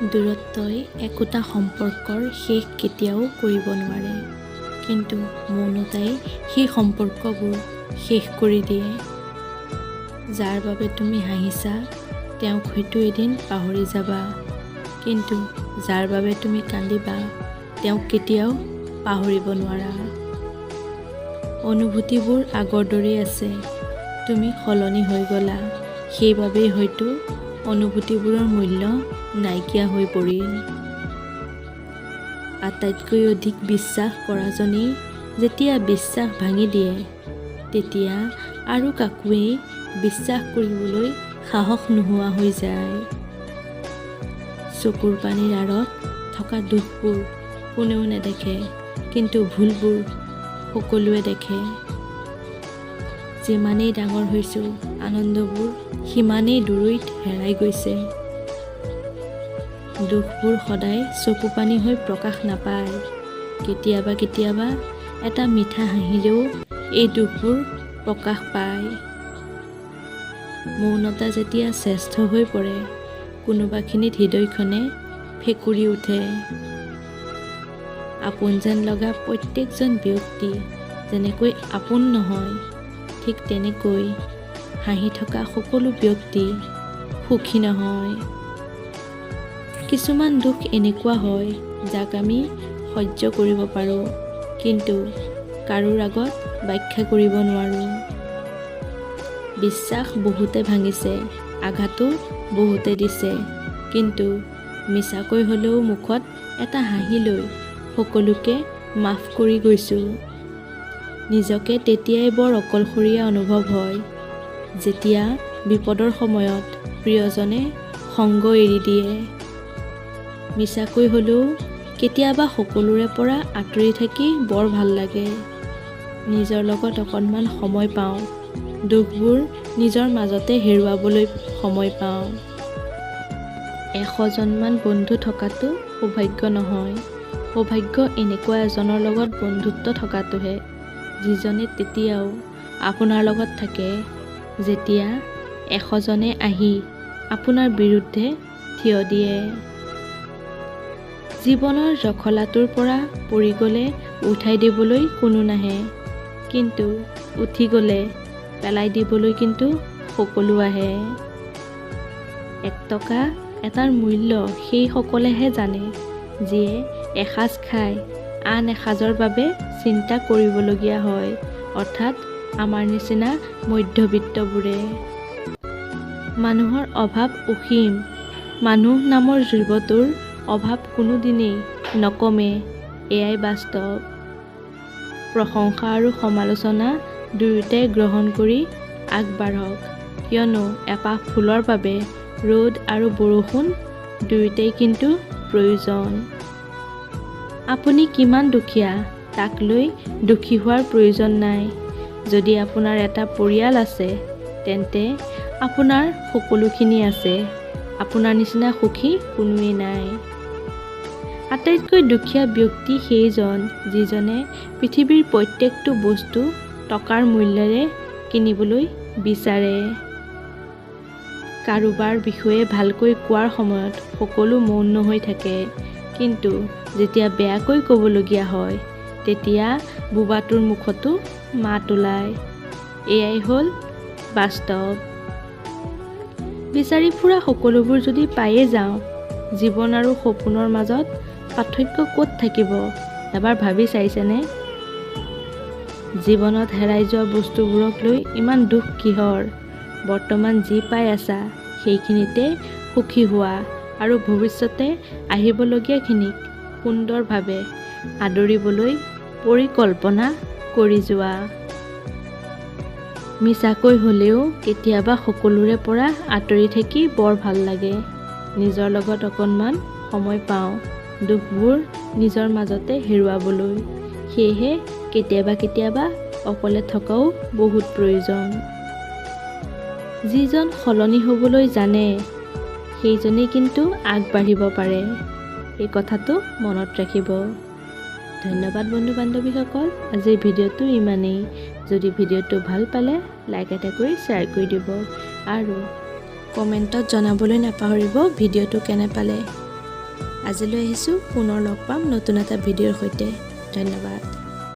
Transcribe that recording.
দূৰত্বই একোটা সম্পৰ্কৰ শেষ কেতিয়াও কৰিব নোৱাৰে। কিন্তু মৌনতাই সেই সম্পৰ্কবোৰ শেষ কৰি দিয়ে। যাৰ বাবে তুমি হাঁহিছা তেওঁক হয়তো এদিন পাহৰি যাবা। কিন্তু যাৰ বাবে তুমি কান্দিবা তেওঁক কেতিয়াও পাহৰিব নোৱাৰা। অনুভূতিবোৰ আগৰ দৰেই আছে। তুমি সলনি হৈ গ'লা। সেইবাবেই হয়তো অনুভূতিবোৰৰ মূল্য নাইকিয়া হৈ পৰিল। আটাইতকৈ অধিক বিশ্বাস কৰাজনেই যেতিয়া বিশ্বাস ভাঙি দিয়ে তেতিয়া আৰু কাকোৱেই বিশ্বাস কৰিবলৈ সাহস নোহোৱা হৈ যায়। চকুৰ পানীৰ আঁৰত থকা দুখবোৰ কোনেও নেদেখে কিন্তু ভুলবোৰ সকলোৱে দেখে। যিমানেই ডাঙৰ হৈছোঁ আনন্দবোৰ সিমানেই দূৰৈত হেৰাই গৈছে। দুখবোৰ সদায় চকু পানী হৈ প্ৰকাশ নাপায়। কেতিয়াবা কেতিয়াবা এটা মিঠা হাঁহিৰেও এই দুখবোৰ প্ৰকাশ পায়। মৌনতা যেতিয়া শ্ৰেষ্ঠ হৈ পৰে কোনোবাখিনিত হৃদয়খনে ফেকুৰি উঠে। আপোন যেন লগা প্ৰত্যেকজন ব্যক্তি যেনেকৈ আপোন নহয় ঠিক তেনেকৈ হাঁহি থকা সকলো ব্যক্তি সুখী নহয়। কিছুমান দুখ এনেকুৱা হয় যাক আমি সহ্য কৰিব পাৰোঁ কিন্তু কাৰোৰ আগত ব্যাখ্যা কৰিব নোৱাৰোঁ। বিশ্বাস বহুতে ভাঙিছে আঘাতো বহুতে দিছে কিন্তু মিছাকৈ হ'লেও মুখত এটা হাঁহি লৈ সকলোকে মাফ কৰি গৈছোঁ। নিজকে তেতিয়াই বৰ অকলশৰীয়া অনুভৱ হয়। যেতিয়া বিপদৰ সময়ত প্ৰিয়জনে সংগ এৰি দিয়ে। মিছাকৈ হ'লেও কেতিয়াবা সকলোৰে পৰা আঁতৰি থাকি বৰ ভাল লাগে। নিজৰ লগত অকণমান সময় পাওঁ। দুখবোৰ নিজৰ মাজতে হেৰুৱাবলৈ সময় পাওঁ। এশজনমান বন্ধু থকাটো সৌভাগ্য নহয়। সৌভাগ্য এনেকুৱা এজনৰ লগত বন্ধুত্ব থকাটোহে। যিজনে তেতিয়াও আপোনাৰ লগত থাকে যেতিয়া এশজনে আহি আপোনাৰ বিৰুদ্ধে থিয় দিয়ে। জীৱনৰ জখলাটোৰ পৰা পৰি গ'লে উঠাই দিবলৈ কোনো নাহে কিন্তু উঠি গ'লে পেলাই দিবলৈ কিন্তু সকলো আহে। এক টকা এটাৰ মূল্য সেইসকলেহে জানে যিয়ে এসাঁজ খাই আন এসাঁজৰ বাবে চিন্তা কৰিবলগীয়া হয় অৰ্থাৎ আমাৰ নিচিনা মধ্যবিত্তবোৰে। মানুহৰ অভাৱ অসীম। মানুহ নামৰ জীৱটোৰ অভাৱ কোনোদিনেই নকমে এয়াই বাস্তৱ। প্ৰশংসা আৰু সমালোচনা দুয়োটাই গ্ৰহণ কৰি আগবাঢ়ক। কিয়নো এপাহ ফুলৰ বাবে ৰ'দ আৰু বৰষুণ দুয়োটাই কিন্তু প্ৰয়োজন। আপুনি কিমান দুখীয়া? তাক লৈ দুখী হোৱাৰ প্ৰয়োজন নাই। যদি আপোনাৰ এটা পৰিয়াল আছে তেন্তে আপোনাৰ সকলোখিনি আছে। আপোনাৰ নিচিনা সুখী কোনোৱেই নাই। আটাইতকৈ দুখীয়া ব্যক্তি সেইজন যিজনে পৃথিৱীৰ প্ৰত্যেকটো বস্তু টকাৰ মূল্যৰে কিনিবলৈ বিচাৰে। কাৰোবাৰ বিষয়ে ভালকৈ কোৱাৰ সময়ত সকলো মৌন হৈ থাকে। কিন্তু যেতিয়া বেয়াকৈ ক'বলগীয়া হয় তেতিয়া বোবাটোৰ মুখতো মাত ওলায়। এয়াই হ'ল বাস্তৱ। বিচাৰি ফুৰা সকলোবোৰ যদি পায়েই যাওঁ জীৱন আৰু সপোনৰ মাজত পাৰ্থক্য ক'ত থাকিব এবাৰ ভাবি চাইছেনে? জীৱনত হেৰাই যোৱা বস্তুবোৰক লৈ ইমান দুখ কিহৰ? বৰ্তমান যি পাই আছা সেইখিনিতে সুখী হোৱা আৰু ভৱিষ্যতে আহিবলগীয়াখিনিক সুন্দৰভাৱে আদৰিবলৈ পৰিকল্পনা কৰি যোৱা। মিছাকৈ হ'লেও কেতিয়াবা সকলোৰে পৰা আঁতৰি থাকি বৰ ভাল লাগে। নিজৰ লগত অকণমান সময় পাওঁ। দুখবোৰ নিজৰ মাজতে হেৰুৱাবলৈ। সেয়েহে কেতিয়াবা কেতিয়াবা অকলে থকাও বহুত প্ৰয়োজন। যিজন সলনি হ'বলৈ জানে সেইজনেই কিন্তু আগবাঢ়িব পাৰে। এই কথাটো মনত ৰাখিব। ধন্যবাদ বন্ধু বান্ধৱীসকল। আজিৰ ভিডিঅ'টো ইমানেই। যদি ভিডিঅ'টো ভাল পালে লাইক এটা কৰি শ্বেয়াৰ কৰি দিব। আৰু কমেণ্টত জনাবলৈ নাপাহৰিব ভিডিঅ'টো কেনে পালে। আজিলৈ আহিছোঁ পুনৰ লগ পাম নতুন এটা ভিডিঅ'ৰ সৈতে। ধন্যবাদ।